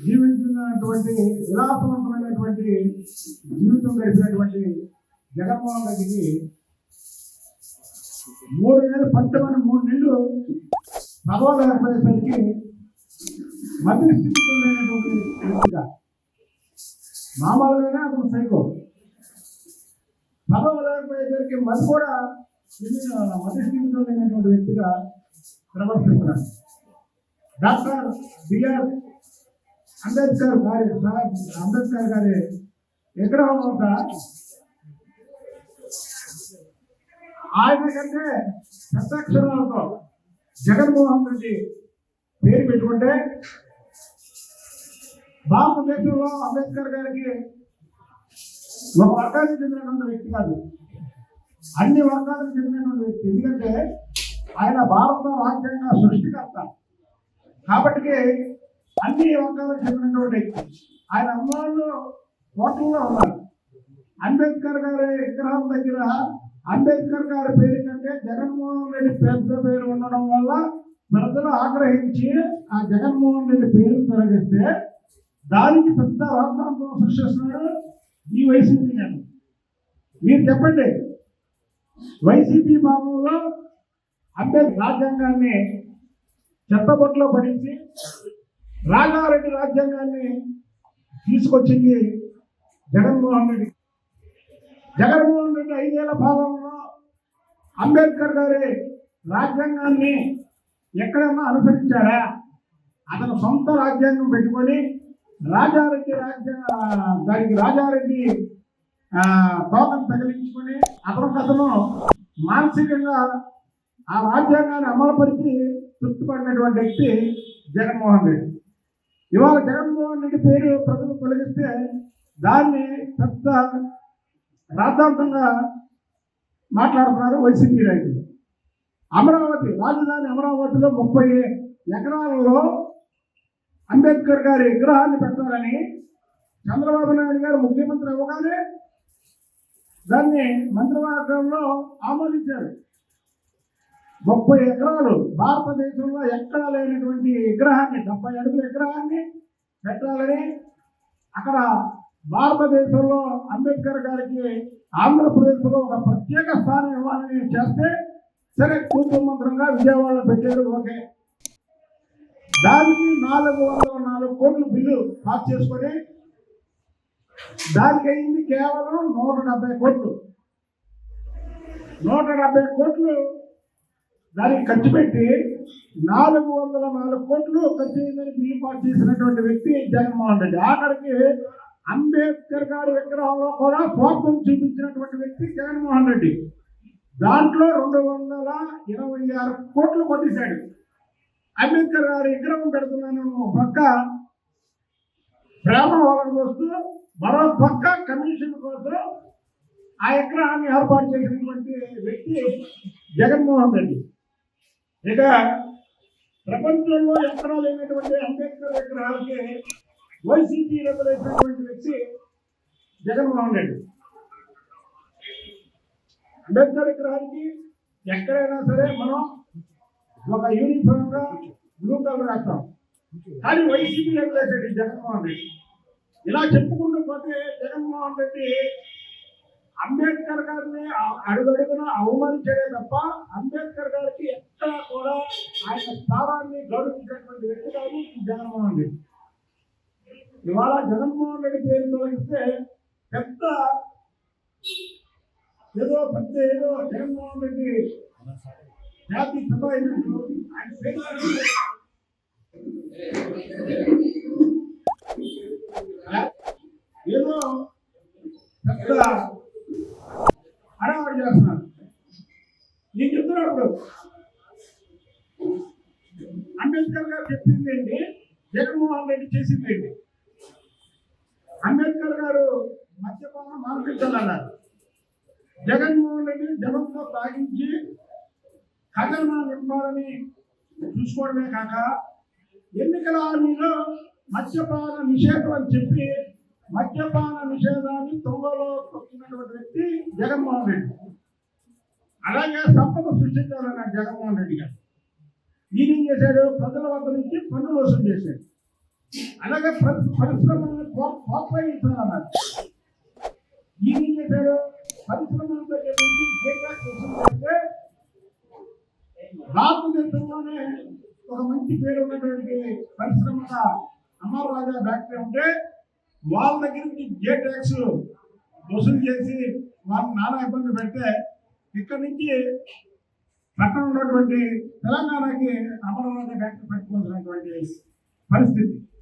జీవించినటువంటి విలాసవంతమైనటువంటి జీవితం గడిపినటువంటి జగన్మోహన్ రెడ్డికి మూడు నెలలు పంచమని మూడు నెలలు పదవులు ఏర్పడేసరికి మధ్య స్థితిలో లేనటువంటి వ్యక్తిగా మామూలుగానే అతను సైకో. పదవులు ఏర్పడేసరికి మరి కూడా మధ్య స్థితిలో లేనటువంటి వ్యక్తిగా ప్రవర్తిస్తున్నాడు. డాక్టర్ బిఆర్ అంబేద్కర్ గారి అంబేద్కర్ గారి విగ్రహం వద్ద ఆయన కంటే పెద్ద జగన్మోహన్ రెడ్డి పేరు పెట్టుకుంటే భారతదేశంలో అంబేద్కర్ గారికి ఒక వర్గానికి చెందినటువంటి వ్యక్తి కాదు. అన్ని వర్గాలకు చెందినటువంటి వ్యక్తి. ఎందుకంటే ఆయన భారత రాజ్యాంగ సృష్టికర్త. కాబట్టి అన్ని వర్గాలకు చెందినటువంటి వ్యక్తి ఆయన అమ్మాళ్ళు కోటల్లో ఉన్నారు. అంబేద్కర్ గారి విగ్రహం దగ్గర అంబేద్కర్ గారి పేరు కంటే జగన్మోహన్ రెడ్డి పెద్ద పేరు ఉండడం వల్ల ప్రజలు ఆగ్రహించి ఆ జగన్మోహన్ రెడ్డి పేరు తొలగిస్తే దానికి పెద్ద వాతావరణం సృష్టిస్తున్నారు ఈ వైసీపీ నేను. మీరు చెప్పండి వైసీపీ భాగంలో అంబేద్కర్ రాజ్యాంగాన్ని చెత్తబొట్లో పడించి రాజారెడ్డి రాజ్యాంగాన్ని తీసుకొచ్చింది జగన్మోహన్ రెడ్డి. జగన్మోహన్ రెడ్డి ఐదేళ్ళ పాలనలో అంబేద్కర్ గారి రాజ్యాంగాన్ని ఎక్కడన్నా అనుసరించాడా? అతను సొంత రాజ్యాంగం పెట్టుకొని రాజారెడ్డి రాజ్య దానికి రాజారెడ్డి ఆ, తోకను తగిలించుకొని అతను అతను మానసికంగా ఆ రాజ్యాంగాన్ని అమలుపరిచి తృప్తిపడినటువంటి వ్యక్తి జగన్మోహన్ రెడ్డి. ఇవాళ జగన్మోహన్ రెడ్డి పేరు ప్రజలు తొలగిస్తే దాన్ని పెద్ద రాద్ధాంతంగా మాట్లాడుతున్నారు వైసీపీ నాయకులు. అమరావతి రాజధాని అమరావతిలో ముప్పై ఎకరాలలో అంబేద్కర్ గారి విగ్రహాన్ని పెట్టాలని చంద్రబాబు నాయుడు గారు ముఖ్యమంత్రి అవ్వగానే దాన్ని మంత్రివర్గంలో ఆమోదించారు. ముప్పై ఎకరాలు. భారతదేశంలో ఎక్కడా లేనటువంటి విగ్రహాన్ని డెబ్బై అడుగుల విగ్రహాన్ని పెట్టాలని అక్కడ భారతదేశంలో అంబేద్కర్ గారికి ఆంధ్రప్రదేశ్లో ఒక ప్రత్యేక స్థానం ఇవ్వాలని చేస్తే సరే కూతురు మంత్రంగా విజయవాడలో పెట్టారు ఓకే. దానికి నాలుగు వందల నాలుగు కోట్లు బిల్లు పాస్ చేసుకొని దానికి అయింది కేవలం నూట డెబ్బై కోట్లు. నూట డెబ్బై కోట్లు దానికి ఖర్చు పెట్టి నాలుగు వందల నాలుగు కోట్లు ఖర్చు అయిందని బిల్లు పాస్ చేసినటువంటి వ్యక్తి జగన్మోహన్ రెడ్డి. ఆఖరికి అంబేద్కర్ గారి విగ్రహంలో కూడా కోపం చూపించినటువంటి వ్యక్తి జగన్మోహన్ రెడ్డి. దాంట్లో రెండు వందల ఇరవై ఆరు కోట్లు కొట్టేశాడు. అంబేద్కర్ గారి విగ్రహం పెడుతున్నాను ఒక పక్క ప్రేమ వాళ్ళకి వస్తూ మరో పక్క కమిషన్ కోసం ఆ విగ్రహాన్ని ఏర్పాటు చేసినటువంటి వ్యక్తి జగన్మోహన్ రెడ్డి. ఇక ప్రపంచంలో ఎక్కడా లేనటువంటి అంబేద్కర్ విగ్రహాలకి వైసీపీ రెగ్యులేసినటువంటి వ్యక్తి జగన్మోహన్ రెడ్డి. అంబేద్కర్ విగ్రహానికి ఎక్కడైనా సరే మనం ఒక యూనిఫామ్గా బ్లూ కలర్ వేస్తాం. కానీ వైసీపీ రెగ్యులేటెడ్ జగన్మోహన్ రెడ్డి ఇలా చెప్పుకుంటూ పోతే జగన్మోహన్ రెడ్డి అంబేద్కర్ గారిని అడుగడుగున అవమానించడే తప్ప అంబేద్కర్ గారికి ఎక్కడా కూడా ఆయన స్థానాన్ని గౌరవించినటువంటి వ్యక్తి కాదు జగన్మోహన్ రెడ్డి. ఇవాళ జగన్మోహన్ రెడ్డి పేరు తొలగిస్తే పెద్ద ఏదో పెద్ద ఏదో జగన్మోహన్ రెడ్డి జాతి సభ అయినట్టు ఆయన పేరు ఏదో పెద్ద హడావడి చేస్తున్నారు నేను చెప్తున్నప్పుడు అంబేద్కర్ గారు చెప్పింది ఏంటి జగన్మోహన్ రెడ్డి చేసింది ఏంటి అంబేద్కర్ గారు మద్యపానం మార్పించాలన్నారు జగన్మోహన్ రెడ్డి జనంతో తాగించి ఖజానా నింపాలని చూసుకోవడమే కాక ఎన్నికల హామీలో మద్యపాన నిషేధం అని చెప్పి మద్యపాన నిషేధాన్ని తొంగలో తొక్కినటువంటి వ్యక్తి జగన్మోహన్ రెడ్డి. అలాగే సంపద సృష్టించాలన్నారు జగన్మోహన్ రెడ్డి గారు. ఈయన చేశాడు ప్రజల వద్ద నుంచి పన్నులు వసూలు చేశాడు. అలాగే పరిశ్రమలను ప్రో- ప్రోత్సహించాలన్నారు. ఈయన చేశాడు పరిశ్రమల దగ్గర నుంచి ఏ ట్యాక్స్ వసూలు చేస్తే భారతదేశంలోనే ఒక మంచి పేరు ఉన్నటువంటి పరిశ్రమక అమర్రాజా ఫ్యాక్టరీ ఉంటే వాళ్ళ దగ్గర నుంచి ఏ ట్యాక్స్ వసూలు చేసి వాళ్ళని నానా ఇబ్బంది పెడితే ఇక్కడి నుంచి పక్కన ఉన్నటువంటి తెలంగాణకి అమరనాథ ఫ్యాక్టరీ పెట్టుకోవాల్సినటువంటి పరిస్థితి.